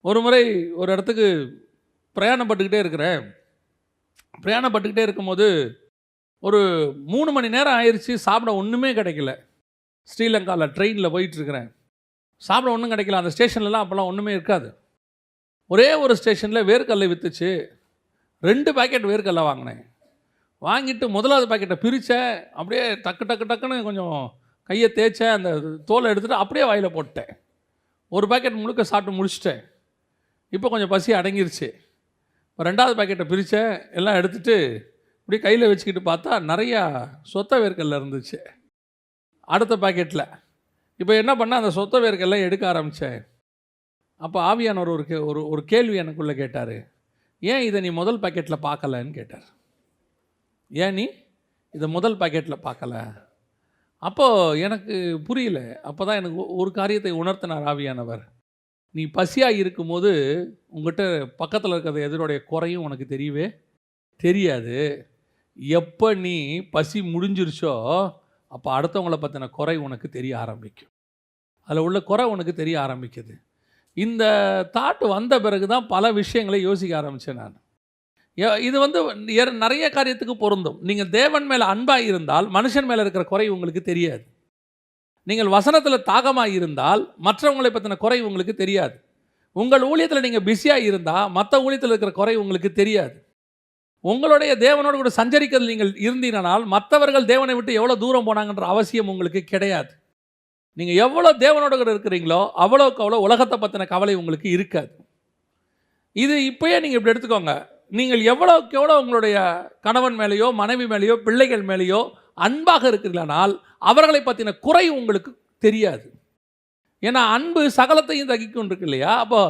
ஒரு முறை ஒரு இடத்துக்கு பிரயாணப்பட்டுக்கிட்டே இருக்கிறேன். பிரயாணப்பட்டுக்கிட்டே இருக்கும்போது ஒரு மூணு மணி நேரம் ஆயிடுச்சு சாப்பிட ஒன்றுமே கிடைக்கல. ஸ்ரீலங்காவில் ட்ரெயினில் போயிட்டுருக்கிறேன். சாப்பிட ஒன்றும் கிடைக்கல அந்த ஸ்டேஷன்லலாம் அப்போல்லாம் ஒன்றுமே இருக்காது. ஒரே ஒரு ஸ்டேஷனில் வேர்க்கல்லை விற்றுச்சு ரெண்டு பாக்கெட் வேர்க்கல்லை வாங்கினேன். வாங்கிட்டு முதலாவது பாக்கெட்டை பிரித்தேன் அப்படியே டக்கு டக்கு டக்குன்னு கொஞ்சம் கையை தேய்ச்சேன் அந்த தோலை எடுத்துகிட்டு அப்படியே வாயில் போட்டேன் ஒரு பாக்கெட் முழுக்க சாப்பிட்டு முடிச்சிட்டேன். இப்போ கொஞ்சம் பசி அடங்கிருச்சு. இப்போ ரெண்டாவது பாக்கெட்டை பிரித்தேன் எல்லாம் எடுத்துகிட்டு இப்படி கையில் வச்சுக்கிட்டு பார்த்தா நிறையா சொத்த வேர்க்கல்ல இருந்துச்சு. அடுத்த பாக்கெட்டில் இப்போ என்ன பண்ண அந்த சொத்த வேர்க்கெல்லாம் எடுக்க ஆரம்பித்தேன் அப்போ ஆவியானவர் ஒரு கே- ஒரு ஒரு கேள்வி எனக்குள்ளே கேட்டார். ஏன் இதை நீ முதல் பாக்கெட்டில் பார்க்கலன்னு? கேட்டார். ஏன் நீ இதை முதல் பாக்கெட்டில் பார்க்கல? அப்போது எனக்கு புரியல. அப்போ தான் எனக்கு ஒரு காரியத்தை உணர்த்தினார் ஆவியானவர். நீ பசியாக இருக்கும்போது உங்ககிட்ட பக்கத்தில் இருக்கிற எதிரோடைய குறையும் உனக்கு தெரியவே தெரியாது. எப்போ நீ பசி முடிஞ்சிருச்சோ அப்போ அடுத்தவங்கள பற்றின குறை உனக்கு தெரிய ஆரம்பிக்கும். அதில் உள்ள குறை உனக்கு தெரிய ஆரம்பிக்குது. இந்த தாட் வந்த பிறகு தான் பல விஷயங்களை யோசிக்க ஆரம்பித்தேன் நான். ஏ- இது வந்து நிறைய காரியத்துக்கு பொருந்தும். நீங்கள் தேவன் மேலே அன்பாக இருந்தால் மனுஷன் மேலே இருக்கிற குறை உங்களுக்கு தெரியாது. நீங்கள் வசனத்தில் தாகமாக இருந்தால் மற்றவங்களை பற்றின குறை உங்களுக்கு தெரியாது. உங்கள் ஊழியத்தில் நீங்கள் பிஸியாக இருந்தால் மற்ற ஊழியத்தில் இருக்கிற குறை உங்களுக்கு தெரியாது. உங்களுடைய தேவனோடு கூட சஞ்சரிக்கிறது நீங்கள் இருந்தீங்கனால் மற்றவர்கள் தேவனை விட்டு எவ்வளோ தூரம் போனாங்கன்ற அவசியம் உங்களுக்கு கிடையாது. நீங்கள் எவ்வளோ தேவனோடு கூட இருக்கிறீங்களோ அவ்வளோக்கு அவ்வளோ உலகத்தை பற்றின கவலை உங்களுக்கு இருக்காது. இது இப்போயே நீங்கள் இப்படி எடுத்துக்கோங்க. நீங்கள் எவ்வளோக்கு எவ்வளோ உங்களுடைய கணவன் மேலேயோ மனைவி மேலேயோ பிள்ளைகள் மேலேயோ அன்பாக இருக்கிறீர்களானால் அவர்களை பற்றின குறை உங்களுக்கு தெரியாது. ஏன்னா அன்பு சகலத்தையும் தகிக்கும் இல்லையா? அப்போ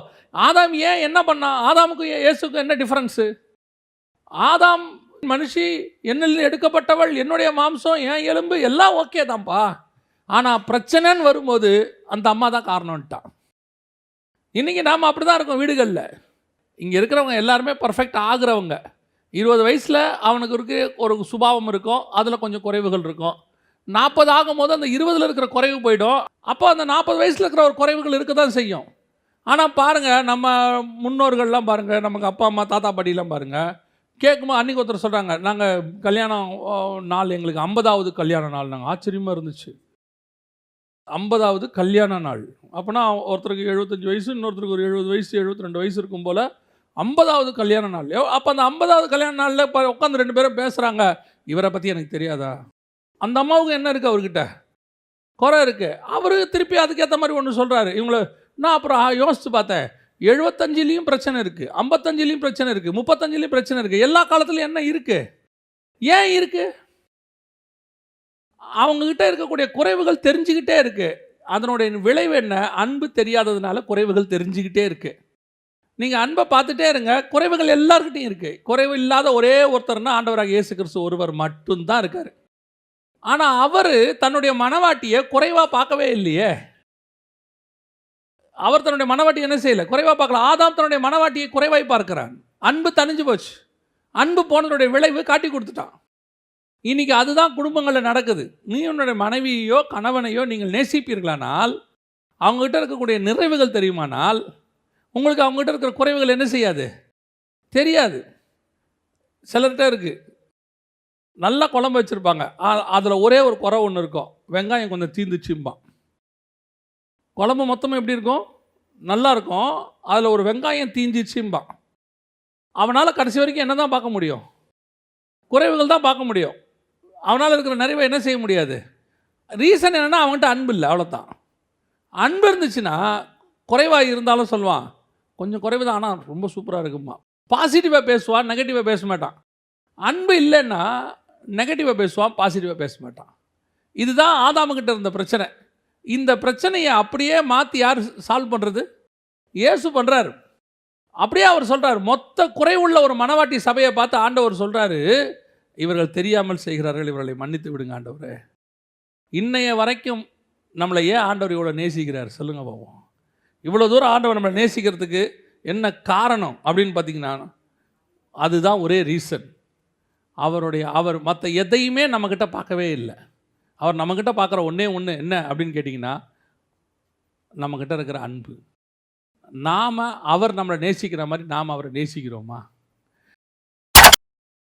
ஆதாம் ஏன் என்ன பண்ணா? ஆதாமுக்கும் இயேசுக்கும் என்ன டிஃப்ரென்ஸு ஆதாம் மனுஷி என்னில் எடுக்கப்பட்டவள் என்னுடைய மாம்சம் என் எலும்பு எல்லாம் ஓகே தான்ப்பா. ஆனால் பிரச்சனைன்னு வரும்போது அந்த அம்மா தான் காரணம்ட்டான். இன்றைக்கி நாம் அப்படி தான் இருக்கோம் வீடுகளில். இங்கே இருக்கிறவங்க எல்லாருமே பர்ஃபெக்ட் ஆகுறவங்க. இருபது வயசில் அவனுக்கு இருக்கு ஒரு சுபாவம் இருக்கும் அதில் கொஞ்சம் குறைவுகள் இருக்கும். நாற்பது ஆகும்போது அந்த இருபதில் இருக்கிற குறைவு போயிடும். அப்போ அந்த நாற்பது வயசில் இருக்கிற ஒரு குறைவுகள் இருக்க தான் செய்யும். ஆனால் பாருங்கள் நம்ம முன்னோர்கள்லாம் பாருங்கள் நமக்கு அப்பா அம்மா தாத்தா பாட்டிலாம் பாருங்கள் கேட்கும்போது அன்றைக்கி ஒருத்தர் சொல்கிறாங்க நாங்கள் கல்யாணம் ஓ, நாள் எங்களுக்கு ஐம்பதாவது கல்யாண நாள். நாங்கள் ஆச்சரியமாக இருந்துச்சு. ஐம்பதாவது கல்யாண நாள். அப்போனா ஒருத்தருக்கு எழுபத்தஞ்சு வயசு இன்னொருத்தருக்கு ஒரு எழுபது வயசு எழுபத்தி ரெண்டு வயசு இருக்கும் போல் ஐம்பதாவது கல்யாண நாள். அப்போ அந்த ஐம்பதாவது கல்யாண நாளில் இப்போ உட்காந்து ரெண்டு பேரும் பேசுகிறாங்க இவரை பற்றி எனக்கு தெரியாதா? அந்த அம்மாவுக்கு என்ன இருக்குது அவர்கிட்ட? குறை இருக்குது அவர் திருப்பி அதுக்கேற்ற மாதிரி ஒன்று சொல்கிறாரு இவங்கள நான் அப்புறம் யோசித்து பார்த்தேன். எழுபத்தஞ்சிலையும் பிரச்சனை இருக்குது ஐம்பத்தஞ்சிலையும் பிரச்சனை இருக்குது முப்பத்தஞ்சிலையும் பிரச்சனை இருக்குது எல்லா காலத்துலையும் என்ன இருக்குது ஏன் இருக்குது அவங்கக்கிட்ட இருக்கக்கூடிய குறைவுகள் தெரிஞ்சுக்கிட்டே இருக்குது அதனுடைய விளைவு என்ன? அன்பு தெரியாததுனால குறைவுகள் தெரிஞ்சுக்கிட்டே இருக்குது நீங்கள் அன்பை பார்த்துட்டே இருங்க. குறைவுகள் எல்லாருக்கிட்டையும் இருக்குது குறைவு இல்லாத ஒரே ஒருத்தர்னா ஆண்டவராக இயேசு கிறிஸ்து ஒருவர் மட்டும்தான் இருக்கார். ஆனால் அவர் தன்னுடைய மனவாட்டியை குறைவாக பார்க்கவே இல்லையே. அவர் தன்னுடைய மனவாட்டி என்ன செய்யலை? குறைவாக பார்க்கல. ஆதாம் தன்னுடைய மனவாட்டியை குறைவாய் பார்க்கிறான். அன்பு தணிஞ்சு போச்சு. அன்பு போனதுடைய விளைவு காட்டி கொடுத்துட்டான். இன்றைக்கி அதுதான் குடும்பங்களில் நடக்குது. நீ உன்னுடைய மனைவியோ கணவனையோ நீங்கள் நேசிப்பீர்களானால் அவங்ககிட்ட இருக்கக்கூடிய நிறைவுகள் தெரியுமானால் உங்களுக்கு அவங்ககிட்ட இருக்கிற குறைவுகள் என்ன செய்யாது? தெரியாது. சிலர்கிட்ட இருக்குது நல்லா குழம்பு வச்சுருப்பாங்க. அதில் ஒரே ஒரு குறை ஒன்று இருக்கும். வெங்காயம் கொஞ்சம் தீந்துச்சும்பான். குழம்பு மொத்தமாக எப்படி இருக்கும்? நல்லா இருக்கும். அதில் ஒரு வெங்காயம் தீஞ்சிச்சும்பான். அவனால் கடைசி வரைக்கும் என்ன தான் பார்க்க முடியும்? குறைவுகள் தான் பார்க்க முடியும். அவனால் இருக்கிற நிறைவை என்ன செய்ய முடியாது? ரீசன் என்னென்னா அவன்கிட்ட அன்பு இல்லை. அவ்வளோதான் அன்பு இருந்துச்சுன்னா குறைவாக இருந்தாலும் சொல்லுவான். கொஞ்சம் குறைவு தான் ஆனால் ரொம்ப சூப்பராக இருக்குமா பாசிட்டிவாக பேசுவான் நெகட்டிவாக பேச மாட்டான். அன்பு இல்லைன்னா நெகட்டிவாக பேசுவான் பாசிட்டிவாக பேச மாட்டான். இதுதான் ஆதாமுக்கிட்ட இருந்த பிரச்சனை. இந்த பிரச்சனையை அப்படியே மாற்றி யார் சால்வ் பண்ணுறது ஏசு பண்ணுறாரு அப்படியே அவர் சொல்கிறார் மொத்த குறைவுள்ள ஒரு மனவாட்டி சபையை பார்த்து ஆண்டவர் சொல்கிறாரு இவர்கள் தெரியாமல் செய்கிறார்கள் இவர்களை மன்னித்து விடுங்க ஆண்டவர். இன்னைய வரைக்கும் நம்மளை ஏன் ஆண்டவர் இவ்வளோ நேசிக்கிறார்? சொல்லுங்க பாவம். இவ்வளோ தூரம் ஆண்டவர் நம்மளை நேசிக்கிறதுக்கு என்ன காரணம் அப்படின்னு பார்த்தீங்கன்னா அதுதான் ஒரே ரீசன் அவருடைய அவர் மற்ற எதையுமே நம்மக்கிட்ட பார்க்கவே இல்லை. அவர் நம்மக்கிட்ட பார்க்குற ஒன்றே ஒன்று என்ன அப்படின்னு கேட்டிங்கன்னா நம்மக்கிட்ட இருக்கிற அன்பு. நாம் அவர் நம்மளை நேசிக்கிற மாதிரி நாம் அவரை நேசிக்கிறோமா?